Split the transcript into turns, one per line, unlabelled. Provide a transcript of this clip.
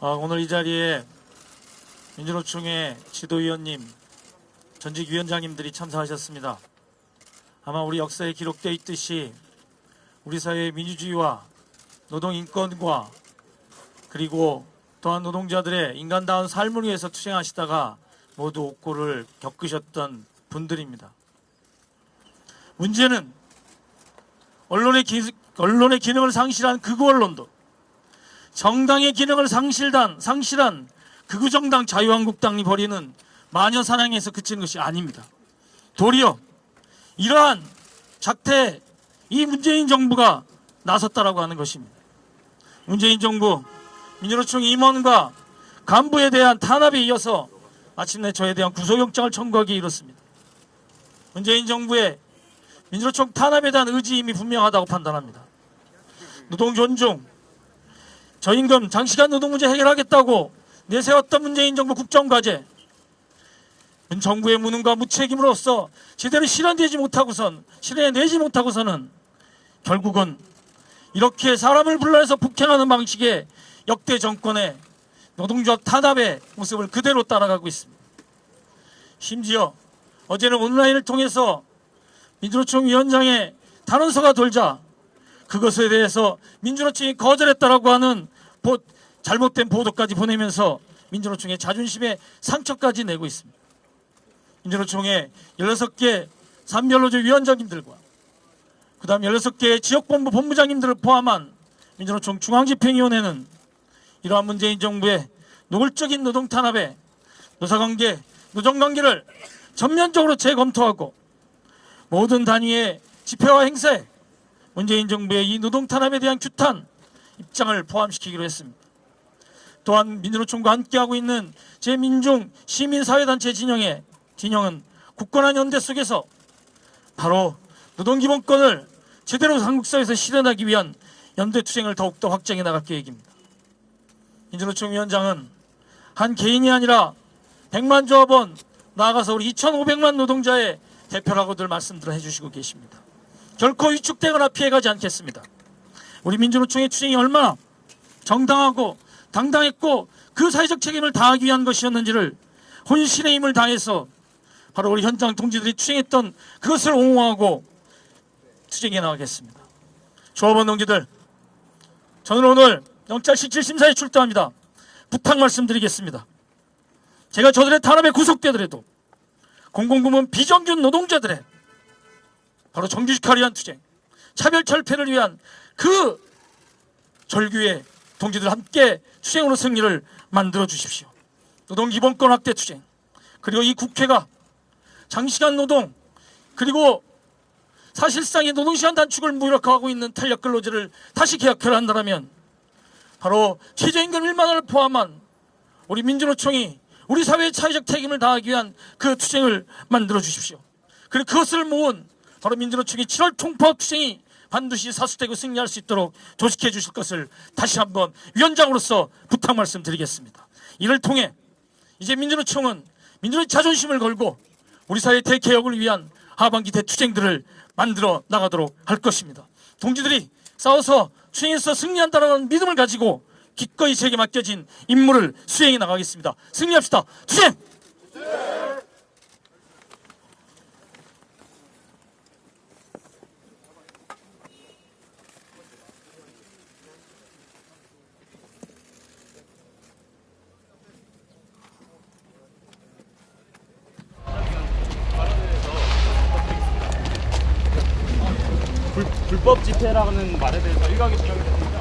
어, 오늘 이 자리에 민주노총의 지도위원님, 전직 위원장님들이 참석하셨습니다. 아마 우리 역사에 기록되어 있듯이 우리 사회의 민주주의와 노동인권과 그리고 또한 노동자들의 인간다운 삶을 위해서 투쟁하시다가 모두 옥고를 겪으셨던 분들입니다. 문제는 언론의, 기, 언론의 기능을 상실한 극우 언론도 정당의 기능을 상실한, 상실한 극우정당 자유한국당이 벌이는 마녀 사냥에서 그치는 것이 아닙니다. 도리어 이러한 작태 이 문재인 정부가 나섰다라고 하는 것입니다. 문재인 정부 민주노총 임원과 간부에 대한 탄압에 이어서 마침내 저에 대한 구속영장을 청구하기 이렇습니다. 문재인 정부의 민주노총 탄압에 대한 의지임이 분명하다고 판단합니다. 노동 존중, 저임금, 장시간 노동 문제 해결하겠다고 내세웠던 문재인 정부 국정과제, 문 정부의 무능과 무책임으로서 제대로 실현되지 못하고선 실현내지 못하고서는 결국은 이렇게 사람을 불러내서 북행하는 방식의 역대 정권의 노동조합 탄압의 모습을 그대로 따라가고 있습니다. 심지어 어제는 온라인을 통해서 민주노총 위원장의 단원서가 돌자 그것에 대해서 민주노총이 거절했다라고 하는 보- 잘못된 보도까지 보내면서 민주노총의 자존심에 상처까지 내고 있습니다. 민주노총의 16개 산별노조 위원장님들과 그 다음 16개 지역본부 본부장님들을 포함한 민주노총 중앙집행위원회는 이러한 문재인 정부의 노골적인 노동 탄압에 노사관계, 노정관계를 전면적으로 재검토하고 모든 단위의 집회와 행사에 문재인 정부의 이 노동 탄압에 대한 규탄 입장을 포함시키기로 했습니다. 또한 민주노총과 함께하고 있는 제민중 시민사회단체 진영의 진영은 굳건한 연대 속에서 바로 노동기본권을 제대로 한국 사회에서 실현하기 위한 연대 투쟁을 더욱더 확장해 나갈 계획입니다. 민주노총 위원장은 한 개인이 아니라 100만 조합원 나아가서 우리 2,500만 노동자의 대표라고들 말씀들을 해주시고 계십니다. 결코 위축되거나 피해가지 않겠습니다. 우리 민주노총의 투쟁이 얼마나 정당하고 당당했고 그 사회적 책임을 다하기 위한 것이었는지를 혼신의 힘을 다해서 바로 우리 현장 동지들이 투쟁했던 그것을 옹호하고 투쟁해 나가겠습니다. 조합원 동지들, 저는 오늘 영장 실질 심사에 출두합니다. 부탁 말씀드리겠습니다. 제가 저들의 탄압에 구속되더라도 공공부문 비정규 노동자들의 바로 정규직화를 위한 투쟁, 차별 철폐를 위한 그 절규의 동지들 함께 투쟁으로 승리를 만들어 주십시오. 노동 기본권 확대 투쟁, 그리고 이 국회가 장시간 노동, 그리고 사실상의 노동시간 단축을 무력화하고 있는 탄력 근로제를 다시 개혁해야 한다면 바로 최저임금 1만 원을 포함한 우리 민주노총이 우리 사회의 차이적 책임을 다하기 위한 그 투쟁을 만들어 주십시오. 그리고 그것을 모은 바로 민주노총의 7월 총파업 투쟁이 반드시 사수되고 승리할 수 있도록 조직해 주실 것을 다시 한번 위원장으로서 부탁 말씀드리겠습니다. 이를 통해 이제 민주노총은 민주의 자존심을 걸고 우리 사회 대개혁을 위한 하반기 대투쟁들을 만들어 나가도록 할 것입니다. 동지들이 싸워서 투쟁에서 승리한다는 믿음을 가지고 기꺼이 제게 맡겨진 임무를 수행해 나가겠습니다. 승리합시다. 투쟁!
불, 불법 집회라는 말에 대해서 일각이 부정이 됐습니다.